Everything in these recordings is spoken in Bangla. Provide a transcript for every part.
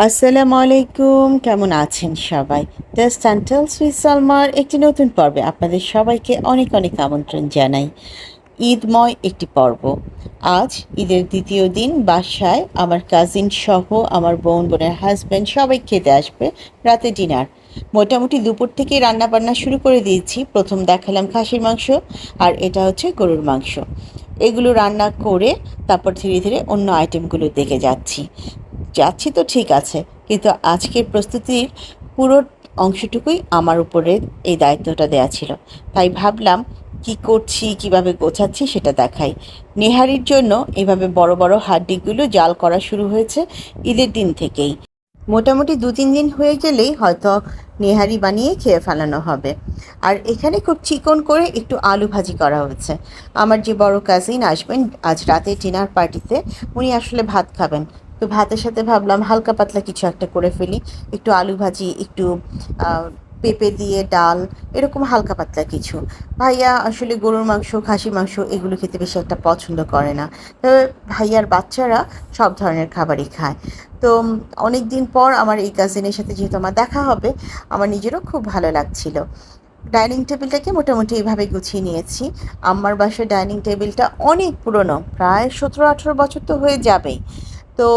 আসসালামু আলাইকুম, কেমন আছেন সবাই? দ্য স্ট্যান্টাল সুইস সালমার একটি নতুন পর্বে আপনাদের সবাইকে অনেক অনেক আমন্ত্রণ জানাই। ঈদময় একটি পর্ব। আজ ঈদের দ্বিতীয় দিন, বাসায় আমার কাজিন সহ আমার বোন, বোনের হাজব্যান্ড সবাই খেতে আসবে রাতে ডিনার মোটামুটি দুপুর থেকে রান্না বান্না শুরু করে দিয়েছি। প্রথম দেখালাম খাসির মাংস আর এটা হচ্ছে গরুর মাংস। এগুলো রান্না করে তারপর ধীরে ধীরে অন্য আইটেমগুলো দেখে যাচ্ছি। যাচ্ছি তো ঠিক আছে, কিন্তু আজকের প্রস্তুতির পুরো অংশটুকুই আমার উপরে এই দায়িত্বটা দেওয়া ছিল। তাই ভাবলাম কি করছি, কীভাবে গোছাচ্ছি সেটা দেখাই। নেহারির জন্য এভাবে বড় বড় হাড্ডিগুলো জাল করা শুরু হয়েছে ঈদের দিন থেকেই। মোটামুটি দু তিন দিন হয়ে গেলেই হয়তো নেহারি বানিয়ে খেয়ে ফেলানো হবে। আর এখানে খুব চিকন করে একটু আলু ভাজি করা হয়েছে আমার যে বড় কাজিন আসবেন, আজ রাতে ডিনার পার্টিতে উনি আসলে ভাত খাবেন। তো ভাতের সাথে ভাবলাম হালকা পাতলা কিছু একটা করে ফেলি। একটু আলু ভাজি, একটু পেঁপে দিয়ে ডাল, এরকম হালকা পাতলা কিছু। ভাইয়া আসলে গরুর মাংস খাসি মাংস এগুলো খেতে বেশি একটা পছন্দ করে না। তবে ভাইয়ার বাচ্চারা সব ধরনের খাবারই খায়। তো অনেক দিন পর আমার এই কাজিনের সাথে যেহেতু আমার দেখা হবে, আমার নিজেরও খুব ভালো লাগছিল। ডাইনিং টেবিলটাকে মোটামুটি এইভাবে গুছিয়ে নিয়েছি। আমার বাসার ডাইনিং টেবিলটা অনেক পুরনো, প্রায় সতেরো আঠেরো বছর তো হয়ে যাবেই। তো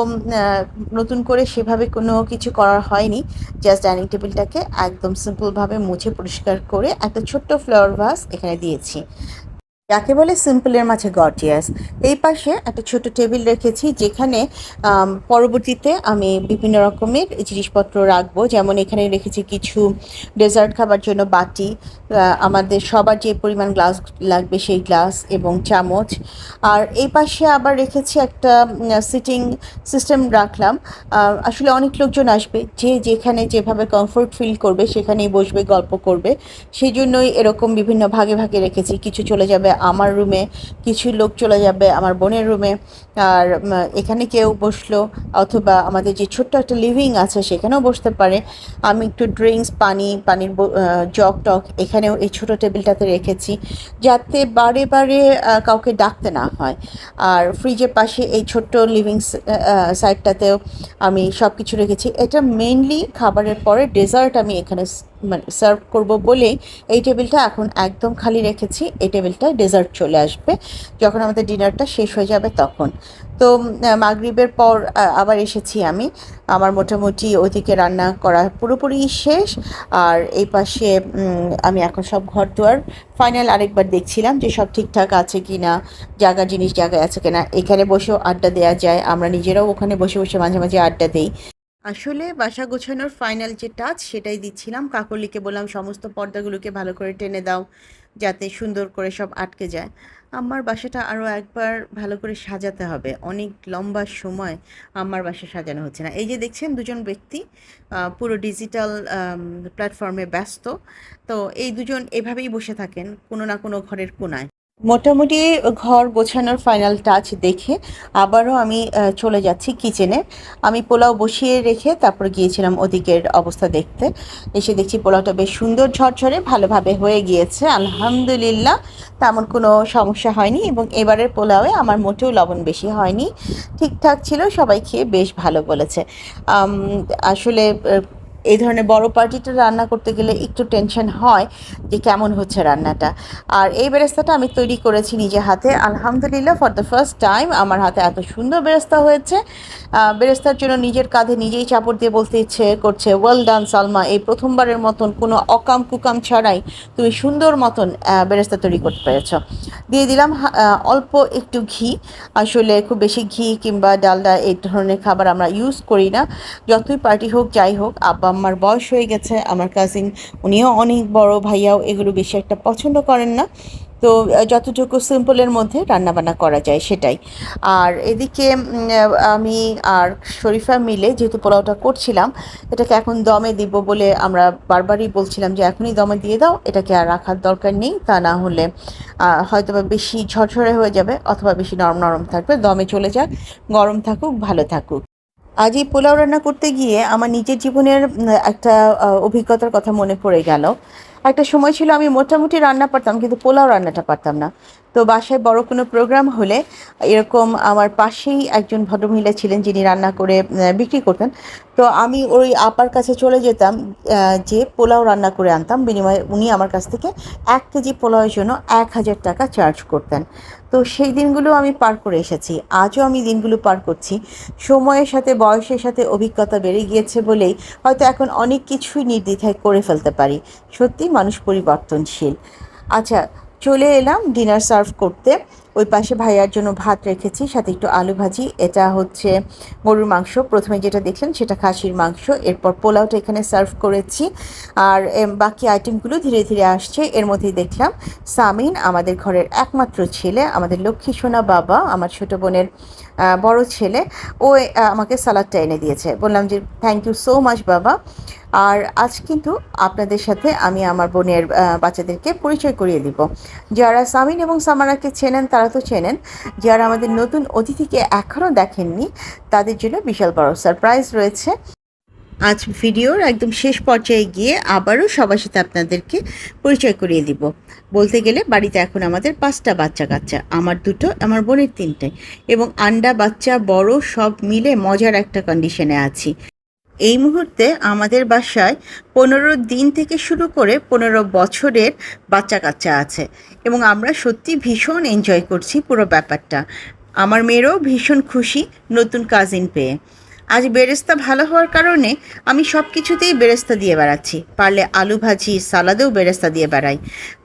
নতুন করে সেভাবে কোনো কিছু করার হয়নি। জাস্ট ডাইনিং টেবিলটাকে একদম সিম্পলভাবে মুছে পরিষ্কার করে একটা ছোট্ট ফ্লাওয়ার ভাস এখানে দিয়েছি। যাকে বলে সিম্পলের মাঝে গর্জিয়াস। এই পাশে একটা ছোট টেবিল রেখেছি, যেখানে পরবর্তীতে আমি বিভিন্ন রকমের জিনিসপত্র রাখব। যেমন এখানে রেখেছি কিছু ডেজার্ট খাবার জন্য বাটি আমাদের সবার যে পরিমাণ গ্লাস লাগবে সেই গ্লাস এবং চামচ। আর এই পাশে আবার রেখেছি একটা সিটিং সিস্টেম রাখলাম। আসলে অনেক লোকজন আসবে, যে যেখানে যেভাবে কমফোর্ট ফিল করবে সেখানেই বসবে, গল্প করবে। সেই জন্যই এরকম বিভিন্ন ভাগে ভাগে রেখেছি। কিছু চলে যাবে আমার রুমে কিছু লোক চলে যাবে, আমার বোনের রুমে। আর এখানে কেউ বসল, অথবা আমাদের যে ছোট্ট একটা লিভিং আছে সেখানেও বসতে পারে। আমি একটু ড্রিঙ্কস পানি, পানির জগ টক এখানেও এই ছোট টেবিলটাতে রেখেছি, যাতে বারে বারে কাউকে ডাকতে না হয়। আর ফ্রিজের পাশে এই ছোট্ট লিভিং সাইডটাতেও আমি সব কিছু রেখেছি। এটা মেনলি খাবারের পরে ডেজার্ট আমি এখানে মানে সার্ভ করব বলেই এই টেবিলটা এখন একদম খালি রেখেছি। এই টেবিলটায় ডেজার্ট চলে আসবে। যখন আমাদের ডিনারটা শেষ হয়ে যাবে তখন। তো মাগরিবের পর আবার এসেছি আমি। আমার মোটামুটি ওইদিকে রান্না করা পুরোপুরি শেষ। আর এই পাশে আমি এখন সব ঘর দুয়ার ফাইনাল আরেকবার দেখছিলাম যে সব ঠিকঠাক আছে কি না জায়গা, জিনিস জায়গায় আছে কিনা। এখানে বসেও আড্ডা দেওয়া যায়। আমরা নিজেরাও ওখানে বসে বসে মাঝে মাঝে আড্ডা দেই। আসলে বাসা গোছানোর ফাইনাল যে টাচ সেটাই দিচ্ছিলাম। কাকলিকে বললাম, সমস্ত পর্দাগুলোকে ভালো করে টেনে দাও, যাতে সুন্দর করে সব আটকে যায়। আমার বাসাটা আরও একবার ভালো করে সাজাতে হবে। অনেক লম্বা সময় আমার বাসা সাজানো হচ্ছে না। এই যে দেখছেন, দুজন ব্যক্তি পুরো ডিজিটাল প্ল্যাটফর্মে ব্যস্ত। তো এই দুজন এভাবেই বসে থাকেন, কোনো না কোনো ঘরের কোনায়। মোটামুটি ঘর গোছানোর ফাইনাল টাচ দেখে আবারও আমি চলে যাচ্ছি কিচেনে আমি পোলাও বসিয়ে রেখে তারপর গিয়েছিলাম ওদিকের অবস্থা দেখতে। এসে দেখছি পোলাওটা বেশ সুন্দর ঝরঝরে, ভালোভাবে হয়ে গিয়েছে, আলহামদুলিল্লাহ। তেমন কোনো সমস্যা হয়নি এবং এবারের পোলাওয়ে আমার মোটেও লবণ বেশি হয়নি। ঠিকঠাক ছিল, সবাই খেয়ে বেশ ভালো বলেছে। আসলে এই ধরনের বড় পার্টিটা রান্না করতে গেলে একটু টেনশন হয় যে কেমন হচ্ছে রান্নাটা। আর এই বেরেস্তাটা আমি তৈরি করেছি নিজে হাতে। আলহামদুলিল্লাহ ফর দ্য ফার্স্ট টাইম আমার হাতে এত সুন্দর বেরেস্তা হয়েছে। বেরেস্তার জন্য নিজের কাঁধে নিজেই চাপড় দিয়ে বলতে ইচ্ছে করছে ওয়েল ডান সালমা, এই প্রথমবারের মতন কোনো অকাম কুকাম ছাড়াই তুমি সুন্দর মতন বেরেস্তা তৈরি করতে পেরেছ। দিয়ে দিলাম অল্প একটু ঘি। আসলে খুব বেশি ঘি কিংবা ডালডা এই ধরনের খাবার আমরা ইউজ করি না। যতই পার্টি হোক, যাই হোক, আব্বা আম্মার বয়স হয়ে গেছে, আমার কাজিন উনিও অনেক বড়, ভাইয়াও এগুলো বেশি একটা পছন্দ করেন না। তো যতটুকু সিম্পলের মধ্যে রান্নাবান্না করা যায় সেটাই। আর এদিকে আমি আর শরীফা মিলে যেহেতু পোলাওটা করছিলাম, এটাকে এখন দমে দিব বলে আমরা বারবারই বলছিলাম যে এখনই দমে দিয়ে দাও, এটাকে আর রাখার দরকার নেই, তা না হলে হয়তো বা বেশি ঝরঝরে হয়ে যাবে অথবা বেশি নরম নরম থাকবে, দমে চলে যাক, গরম থাকুক, ভালো থাকুক। আজ এই পোলাও রান্না করতে গিয়ে আমার নিজের জীবনের একটা অভিজ্ঞতার কথা মনে পড়ে গেল। একটা সময় ছিল আমি মোটামুটি রান্না পারতাম, কিন্তু পোলাও রান্নাটা পারতাম না। তো বাসায় বড় কোনো প্রোগ্রাম হলে এরকম আমার পাশেই একজন ভদ্রমহিলা ছিলেন যিনি রান্না করে বিক্রি করতেন। তো আমি ওই আপার কাছে চলে যেতাম যে পোলাও রান্না করে আনতাম। বিনিময়ে উনি আমার কাছ থেকে এক কেজি পোলাওয়ের জন্য এক হাজার টাকা চার্জ করতেন। তো সেই দিনগুলো আমি পার করে এসেছি। আজও আমি দিনগুলো পার করছি। সময়ের সাথে, বয়সের সাথে অভিজ্ঞতা বেড়ে গিয়েছে বলেই হয়তো এখন অনেক কিছুই নির্দ্বিধায় করে ফেলতে পারি। সত্যি মানুষ পরিবর্তনশীল। আচ্ছা চলে এলাম ডিনার সার্ভ করতে। ওই পাশে ভাইয়ার জন্য ভাত রেখেছি, সাথে একটু আলু ভাজি। এটা হচ্ছে গরুর মাংস। প্রথমে যেটা দেখলেন সেটা খাসির মাংস। এরপর পোলাওটা এখানে সার্ভ করেছি। আর বাকি আইটেমগুলো ধীরে ধীরে আসছে। এর মধ্যেই দেখলাম সামিন আমাদের ঘরের একমাত্র ছেলে, আমাদের লক্ষ্মী সোনা বাবা, আমার ছোট বোনের বড় ছেলে। ও আমাকে সালাদটা এনে দিয়েছে। বললাম যে থ্যাংক ইউ সো মাচ বাবা। আর আজ কিন্তু আপনাদের সাথে আমি আমার বোনের বাচ্চাদেরকে পরিচয় করিয়ে দিব। যারা সামিন এবং সামারাকে চেনেন তারা তো চেনেন, যারা আমাদের নতুন অতিথিকে এখনও দেখেননি, তাদের জন্য বিশাল বড় সারপ্রাইজ রয়েছে। আজ ভিডিওর একদম শেষ পর্যায়ে গিয়ে আবারও সবার সাথে আপনাদেরকে পরিচয় করিয়ে দিব। বলতে গেলে বাড়িতে এখন আমাদের পাঁচটা বাচ্চা কাচ্চা, আমার দুটো, আমার বোনের তিনটে এবং আন্ডা, বাচ্চা, বড় সব মিলে মজার একটা কন্ডিশনে আছি। এই মুহূর্তে আমাদের বাসায় পনেরো দিন থেকে শুরু করে পনেরো বছরের বাচ্চা কাচ্চা আছে এবং আমরা সত্যি ভীষণ এনজয় করছি পুরো ব্যাপারটা। আমার মেয়েরও ভীষণ খুশি নতুন কাজিন পেয়ে। আজ বেরেস্তা ভালো হওয়ার কারণে আমি সব কিছুতেই বেরেস্তা দিয়ে বেড়াচ্ছি। পারলে আলু ভাজি, সালাদেও বেরেস্তা দিয়ে বেড়াই।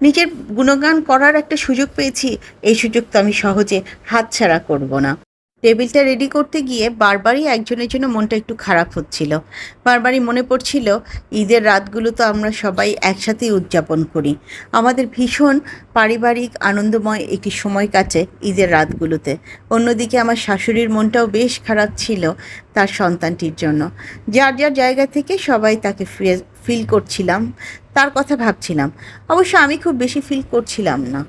নিজের গুণগান করার একটা সুযোগ পেয়েছি, এই সুযোগ তো আমি সহজে হাতছাড়া করব না। টেবিলটা রেডি করতে গিয়ে বারবারই একজনের জন্য মনটা একটু খারাপ হচ্ছিল। বারবারই মনে পড়ছিল, ঈদের রাতগুলো তো আমরা সবাই একসাথেই উদযাপন করি। আমাদের ভীষণ পারিবারিক আনন্দময় একটি সময় কাটে ঈদের রাতগুলোতে। অন্যদিকে আমার শাশুড়ির মনটাও বেশ খারাপ ছিল তার সন্তানটির জন্য। যার যার জায়গা থেকে সবাই তাকে ফিল করছিলাম, তার কথা ভাবছিলাম। অবশ্য আমি খুব বেশি ফিল করছিলাম না।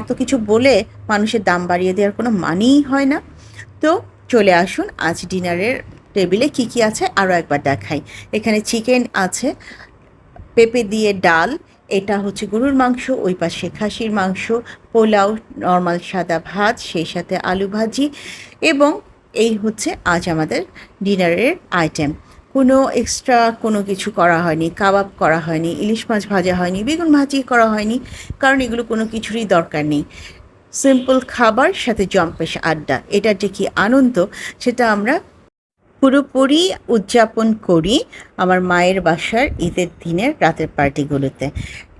এত কিছু বলে মানুষের দাম বাড়িয়ে দেওয়ার কোনো মানেই হয় না। তো চলে আসুন, আজ ডিনারের টেবিলে কি কি আছে আরও একবার দেখাই। এখানে চিকেন আছে, পেঁপে দিয়ে ডাল, এটা হচ্ছে গরুর মাংস, ওই পাশে খাসির মাংস, পোলাও, নর্মাল সাদা ভাত, সেই সাথে আলু ভাজি এবং এই হচ্ছে আজ আমাদের ডিনারের আইটেম। কোনো এক্সট্রা কোনো কিছু করা হয়নি, কাবাব করা হয়নি, ইলিশ মাছ ভাজা হয়নি, বেগুন ভাজি করা হয়নি, কারণ এগুলো কোনো কিছুরই দরকার নেই। সিম্পল খাবার, সাথে জম্পেশ আড্ডা। এটা যে কি আনন্দ? সেটা আমরা পুরোপুরি উদযাপন করি আমার মায়ের বাসার ঈদের দিনের রাতের পার্টিগুলোতে।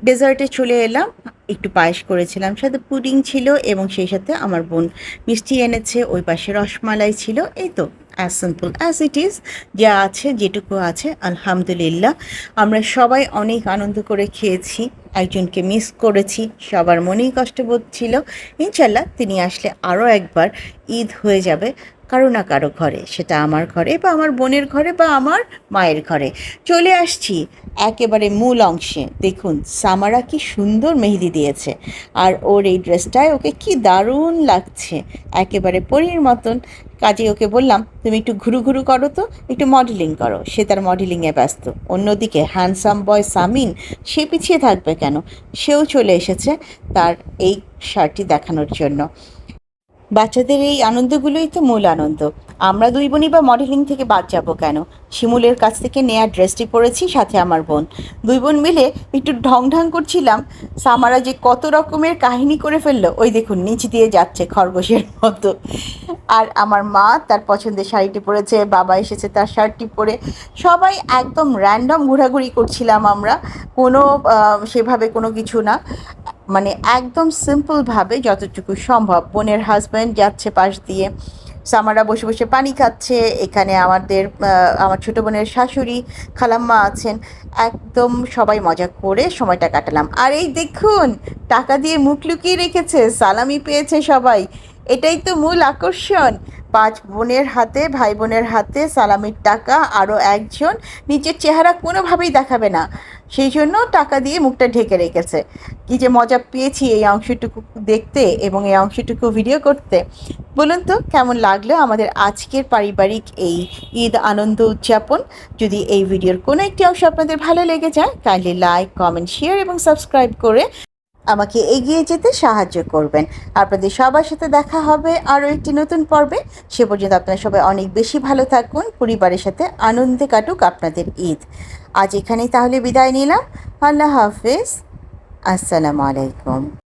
ডেজার্টে চলে এলাম, একটু পায়েস করেছিলাম, সাথে পুডিং ছিল এবং সেই সাথে আমার বোন মিষ্টি এনেছে, ওই পাশে রসমালাই ছিল, এই তো। As simple as it is যা আছে, যেটুকু আছে, আলহামদুলিল্লাহ। আমরা সবাই অনেক আনন্দ করে খেয়েছি, একজনকে মিস করেছি, সবার মনেই কষ্ট বোধ ছিল। ইনশাল্লাহ তিনি আসলে আরও একবার ঈদ হয়ে যাবে। কারও না কারও ঘরে। সেটা আমার ঘরে বা আমার বোনের ঘরে বা আমার মায়ের ঘরে। চলে আসছি একেবারে মূল অংশে। দেখুন, সামারা কি সুন্দর মেহেদি দিয়েছে। আর ওর এই ড্রেসটায় ওকে কি দারুণ লাগছে। একেবারে পরীর মতন। কাজে ওকে বললাম, তুমি একটু ঘুরু ঘুরু করো তো, একটু মডেলিং করো। সে তার মডেলিংয়ে ব্যস্ত। অন্যদিকে হ্যান্ডসাম বয় সামিন সে পিছিয়ে থাকবে কেন? সেও চলে এসেছে তার এই শার্টটি দেখানোর জন্য। বাচ্চাদের এই আনন্দগুলোই তো মূল আনন্দ। আমরা দুই বোনই বা মডেলিং থেকে বাদ যাব কেন? শিমুলের কাছ থেকে নেয়া ড্রেসটি পরেছি, সাথে আমার বোন। দুই বোন মিলে একটু ঢং ঢং করছিলাম, সামারা যে কত রকমের কাহিনী করে ফেলল, ওই দেখুন, নিচ দিয়ে যাচ্ছে খরগোশের মতো। আর আমার মা তার পছন্দের শাড়িটি পরেছে, বাবা এসেছে তার শার্টটি পরে। সবাই একদম র্যান্ডম ঘোরাঘুরি করছিলাম আমরা, কোনো সেভাবে কোনো কিছু না। মানে একদম সিম্পলভাবে যতটুকু সম্ভব। বোনের হাজব্যান্ড যাচ্ছে পাশ দিয়ে, সামারা বসে বসে পানি খাচ্ছে, এখানে আমাদের আমার ছোটো বোনের শাশুড়ি, খালাম্মা আছেন, একদম সবাই মজা করে সময়টা কাটালাম। আর এই দেখুন, টাকা দিয়ে মুখ লুকিয়ে রেখেছে, সালামি পেয়েছে সবাই। এটাই তো মূল আকর্ষণ। পাঁচ বোনের হাতে, ভাই বোনের হাতে সালামির টাকা আরও একজন নিজের চেহারা কোনোভাবেই দেখাবে না। সেই জন্য টাকা দিয়ে মুখটা ঢেকে রেখেছে। কি যে মজা পেয়েছি এই অংশটুকু দেখতে এবং এই অংশটুকু ভিডিও করতে। বলুন তো, কেমন লাগল আমাদের আজকের পারিবারিক এই ঈদ আনন্দ উদযাপন? যদি এই ভিডিওর কোনো একটি অংশ আপনাদের ভালো লেগে যায় কাইন্ডলি লাইক কমেন্ট শেয়ার এবং সাবস্ক্রাইব করে আমাকে এগিয়ে যেতে সাহায্য করবেন। আপনাদের সবার সাথে দেখা হবে আরও একটি নতুন পর্বে। সে পর্যন্ত আপনারা সবাই অনেক বেশি ভালো থাকুন, পরিবারের সাথে আনন্দে কাটুক আপনাদের ঈদ। আজ এখানেই তাহলে বিদায় নিলাম। আল্লাহ হাফিজ। আসসালামু আলাইকুম।